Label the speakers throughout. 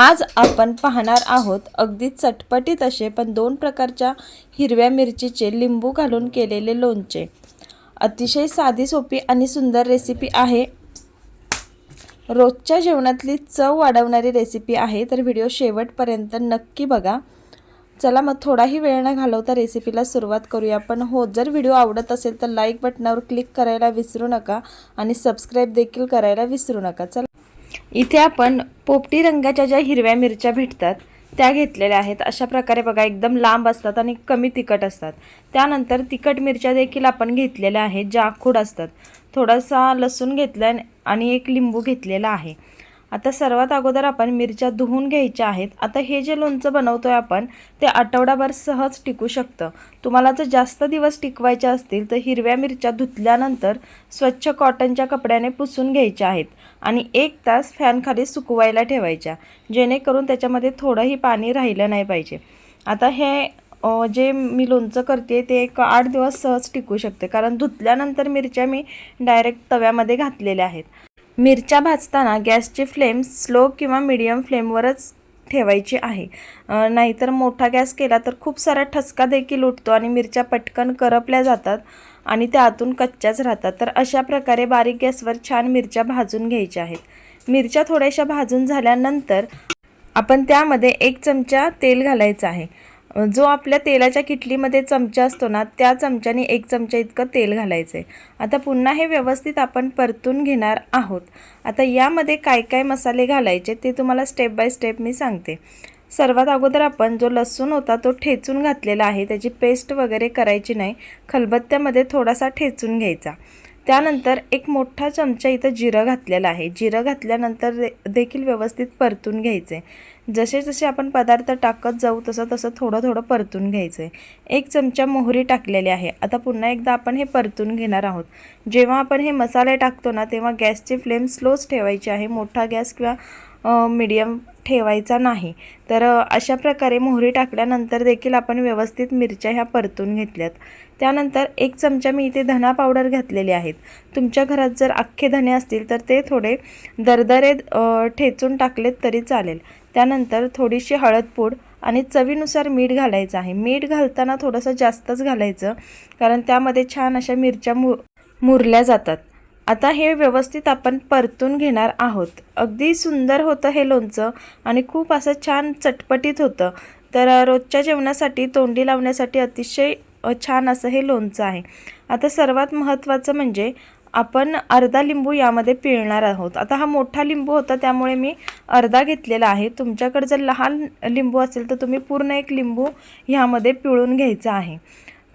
Speaker 1: आज आपण पाहणार आहोत अगदी चटपटीत असे पण दोन प्रकारच्या हिरव्या मिरचीचे लिंबू घालून केलेले लोणचे. अतिशय साधी सोपी आणि सुंदर रेसिपी आहे. रोजच्या जेवणातली चव वाढवणारी रेसिपी आहे तर व्हिडिओ शेवटपर्यंत नक्की बघा. चला मग थोडाही वेळ न घालवता रेसिपीला सुरुवात करूया पण हो जर व्हिडिओ आवडत असेल तर लाईक बटनावर क्लिक करायला विसरू नका आणि सबस्क्राईब देखील करायला विसरू नका. चला इथे आपण पोपटी रंगाच्या ज्या हिरव्या मिरच्या भेटतात त्या घेतलेल्या आहेत. अशा प्रकारे बघा एकदम लांब असतात आणि कमी तिखट असतात. त्यानंतर तिखट मिरच्या देखील आपण घेतलेल्या आहेत ज्या आखूड असतात. थोडासा लसूण घेतला आणि एक लिंबू घेतलेला आहे. आता सर्वात अगोदर आपण मिरच्या धुवून घ्यायच्या आहेत. आता हे जे लोणचं बनवतो आहे आपण ते आठवडाभर सहज टिकू शकतं. तुम्हाला जर जास्त दिवस टिकवायचे असतील तर हिरव्या मिरच्या धुतल्यानंतर स्वच्छ कॉटनच्या कपड्याने पुसून घ्यायच्या आहेत आणि एक तास फॅनखाली सुकवायला ठेवायच्या जेणेकरून त्याच्यामध्ये थोडंही पाणी राहिलं नाही पाहिजे. आता हे जे मी लोणचं करते ते एक आठ दिवस सहज टिकू शकते कारण धुतल्यानंतर मिरच्या मी डायरेक्ट तव्यामध्ये घातलेल्या आहेत. मिरच्या भाजताना गॅसची फ्लेम स्लो किंवा मिडियम फ्लेमवरच ठेवायची आहे. नाहीतर मोठा गॅस केला तर खूप सारा ठसका देखील उठतो आणि मिरच्या पटकन करपल्या जातात आणि त्या आतून कच्च्याच राहतात. तर अशा प्रकारे बारीक गॅसवर छान मिरच्या भाजून घ्यायच्या आहेत. मिरच्या थोड्याशा भाजून झाल्यानंतर आपण त्यामध्ये एक चमचा तेल घालायचं आहे. जो आपल्या तेलाच्या किटलीमध्ये चमचा असतो ना त्या चमच्याने एक चमचा इतकं तेल घालायचं आहे आता पुन्हा हे व्यवस्थित आपण परतून घेणार आहोत. आता यामध्ये काय काय मसाले घालायचे ते तुम्हाला स्टेप बाय स्टेप मी सांगते. सर्वात अगोदर आपण जो लसूण होता तो ठेचून घातलेला आहे त्याची पेस्ट वगैरे करायची नाही खलबत्त्यामध्ये थोडासा ठेचून घ्यायचा. त्यानंतर एक मोठा चमचा इथं जिरं घातलेला आहे. जिरं घातल्यानंतर दे देखील व्यवस्थित परतून घ्यायचं आहे जसे जसे आपण पदार्थ टाकत जाऊ तसं तसं थोडं थोडं परतून घ्यायचं आहे एक चमचा मोहरी टाकलेली आहे. आता पुन्हा एकदा आपण हे परतून घेणार आहोत. जेव्हा आपण हे मसाले टाकतो ना तेव्हा गॅसची फ्लेम स्लोच ठेवायची आहे. मोठा गॅस किंवा मीडियम ठेवायचा नाही. तर अशा प्रकारे मोहरी टाकल्यानंतर देखील आपण व्यवस्थित मिरच्या ह्या परतून घेतल्यात. त्यानंतर एक चमचा मी इथे धना पावडर घातलेली आहेत तुमच्या घरात जर अख्खे धने असतील तर ते थोडे दरदरे ठेचून टाकलेत तरी चालेल. त्यानंतर थोडीशी हळदपूड आणि चवीनुसार मीठ घालायचं आहे. मीठ घालताना थोडंसं जास्तच घालायचं कारण त्यामध्ये छान अशा मिरच्या मु मुरल्या जातात. आता हे व्यवस्थित आपण परतून घेणार आहोत. अगदी सुंदर होतं हे लोणचं आणि खूप असं छान चटपटीत होतं. तर रोजच्या जेवणासाठी तोंडी लावण्यासाठी अतिशय छान असं हे लोणचं आहे. आता सर्वात महत्त्वाचं म्हणजे आपण अर्धा लिंबू यामध्ये पिळणार आहोत. आता हा मोठा लिंबू होता त्यामुळे मी अर्धा घेतलेला आहे. तुमच्याकडे जर लहान लिंबू असेल तर तुम्ही पूर्ण एक लिंबू ह्यामध्ये पिळून घ्यायचा आहे.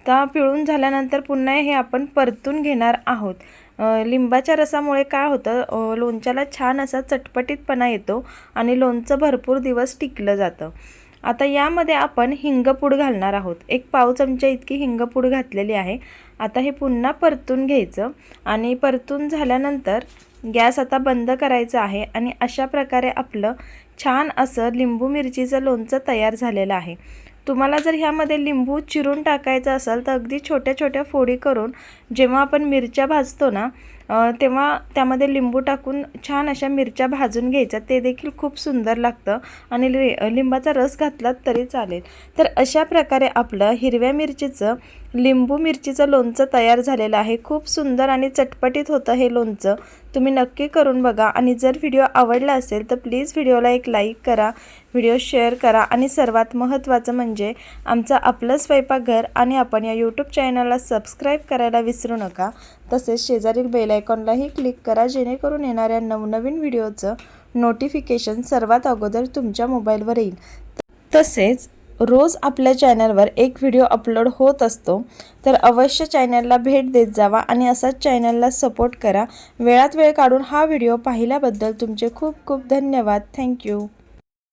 Speaker 1: तर पिळून झाल्यानंतर पुन्हा हे आपण परतून घेणार आहोत. लिंबाच्या रसामुळे काय होतं? लोणच्याला छान असा चटपटीतपणा येतो आणि लोणचं भरपूर दिवस टिकलं जातं. आता यामध्ये आपण हिंगपूड घालणार आहोत. एक पाव चमचा इतकी हिंगपूड घातलेली आहे. आता हे पुन्हा परतून घ्यायचं आणि परतून झाल्यानंतर गॅस आता बंद करायचा आहे आणि अशा प्रकारे आपलं छान असं लिंबू मिरचीचं लोणचं तयार झालेलं आहे. तुम्हाला जर ह्यामध्ये लिंबू चिरून टाकायचं असेल तर अगदी छोट्या छोट्या फोडी करून जेव्हा आपण मिरच्या भाजतो ना तेव्हा त्यामध्ये लिंबू टाकून छान अशा मिरच्या भाजून घ्यायच्या. ते देखील खूप सुंदर लागतं आणि लि लिंबाचा रस घातलात तरी चालेल. तर अशा प्रकारे आपलं हिरव्या मिरचीचं लिंबू मिरचीचं लोणचं तयार झालेलं आहे. खूप सुंदर आणि चटपटीत होतं हे लोणचं. तुम्ही नक्की करून बघा. आणि जर व्हिडिओ आवडला असेल तर प्लीज व्हिडिओला एक लाईक करा व्हिडिओ शेअर करा. आणि सर्वात महत्त्वाचं म्हणजे आमचं आपलं स्वयंपाकघर आणि आपण या यूट्यूब चॅनलला सबस्क्राईब करायला विसरू नका. तसेच शेजारील बेलायकॉनलाही क्लिक करा जेणेकरून येणाऱ्या नवनवीन व्हिडिओचं नोटिफिकेशन सर्वात अगोदर तुमच्या मोबाईलवर येईल. तसेच रोज आपल्या चॅनलवर एक व्हिडिओ अपलोड होत असतो तर अवश्य चॅनलला भेट देत जावा आणि असाच चॅनलला सपोर्ट करा. वेळात वेळ काढून हा व्हिडिओ पाहिल्याबद्दल तुमचे खूप खूप धन्यवाद. थँक्यू.